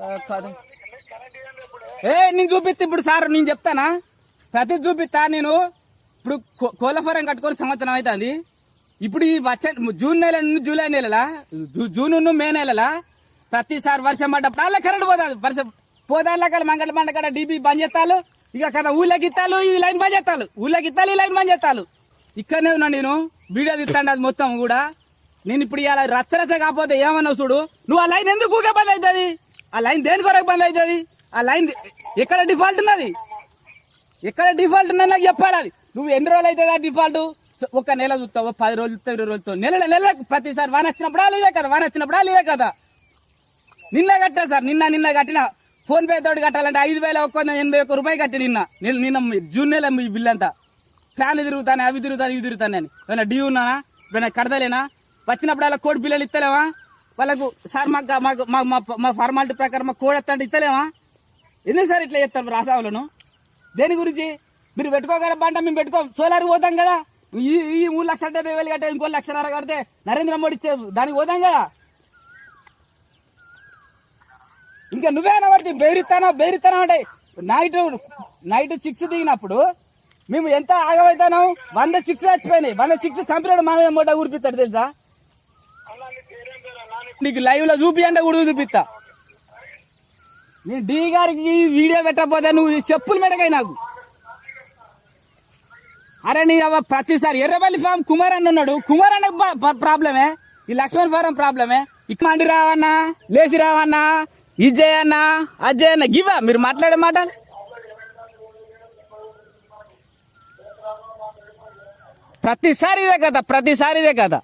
కాదు. ఏ నేను చూపిస్తే ఇప్పుడు సార్ నేను చెప్తానా? ప్రతి చూపిస్తా నేను. ఇప్పుడు కో- కోళ్ళ ఫారం కట్టుకొని సంవత్సరం అవుతుంది. ఇప్పుడు ఈ వచ్చే జూన్ నెల నుండి జూలై నెలలా? June May నెలలా? ప్రతిసారి వర్షం పడ్డప్పుడు కరెంట్ పోతుంది. వర్షం పోదాళ్ళ మంగళ మండకడ డీబీ బంద్ చేస్తాలు ఇక కదా ఊళ్ళకి ఇత్తాలు ఈ లైన్ బంద్ చేస్తాలు ఊళ్ళకి ఇత్తాలు ఈ లైన్ బంద్ చేస్తాలు ఇక్కడనే ఉన్నా నేను. వీడియో తీస్తాను అది మొత్తం కూడా. నేను ఇప్పుడు ఇలా రచ్చరచ్చ కాకపోతే ఏమన్నావు చూడు. నువ్వు ఆ లైన్ ఎందుకు ఊకే బంద్ అవుతుంది? ఆ లైన్ దేని కొరకు బంద్ అవుతుంది? ఆ లైన్ ఎక్కడ డిఫాల్ట్ ఉన్నది? ఎక్కడ డిఫాల్ట్ ఉన్నది నాకు చెప్పాలి అది. నువ్వు ఎన్ని రోజులు అవుతుంది ఆ డిఫాల్ట్? ఒక నెల చూస్తావు? పది రోజులు చూస్తావు? ఇరవై రోజులు నెల నెల ప్రతిసారి వాన వచ్చినప్పుడు లేదే కదా. వాన వచ్చినప్పుడు లేదే కదా. నిన్న కట్టా సార్. నిన్న నిన్న కట్టిన. ఫోన్ పే తోటి కట్టాలంటే ఐదు వేల ఒక్క వంద ఎనభై ఒక్క రూపాయి కట్టి నిన్న. నిన్న నిన్న మీ జూన్ నెల మీ బిల్ అంతా. ఫ్యాన్లు తిరుగుతాను అవి తిరుగుతాను ఇవి తిరుగుతాను నేను ఏమైనా డ్యూ ఉన్నానా? ఏమైనా కడతలేనా? వచ్చినప్పుడు అలా కోడి పిల్లలు ఇస్తలేవా? వాళ్ళకు సార్ మాకు మాకు మా మా ఫార్మాలిటీ ప్రకారం మాకు కోడి ఎత్తంటే ఇస్తలేవా ఎందుకు సార్ ఇట్లా చేస్తారు రాసావులను? దేని గురించి? మీరు పెట్టుకోగల పంట మేము పెట్టుకో సోలార్ పోతాం కదా. ఈ ఈ మూడు లక్షల డెబ్బై వేలు కట్టే ఇంకో లక్షన్నర కడితే నరేంద్ర మోడీ ఇచ్చే దానికి పోతాం కదా. ఇంకా నువ్వేనా పడితే బెదిరిస్తానో బెదిరిస్తానో అంటే నైట్ నైట్ సిక్స్ దిగినప్పుడు మేము ఎంత ఆగమవుతాను వంద సిక్స్ చచ్చిపోయినాయి వంద సిక్స్ కంప్యూటర్ మా మూట ఊరిపిస్తాడు తెలుసా? నీకు లైవ్లో చూపియంటే కూడా చూపిస్తా. నేను డి గారికి వీడియో పెట్టకపోతే నువ్వు చెప్పులు మెడకాయి నాకు. అరే నీ అవ్వ ప్రతిసారి ఎర్రబల్లి ఫామ్ కుమార్ అన్న ఉన్నాడు. కుమార్ అన్న ప్రాబ్లమే? ఈ లక్ష్మణ్ ఫారం ప్రాబ్లమే? ఇక్కడి రావన్నా? లేచి రావన్నా? ఇజయ్ అన్న? అజయ్ అన్న? గివా మీరు మాట్లాడే మాట? ప్రతిసారి ఇదే కదా ప్రతిసారి ఇదే కదా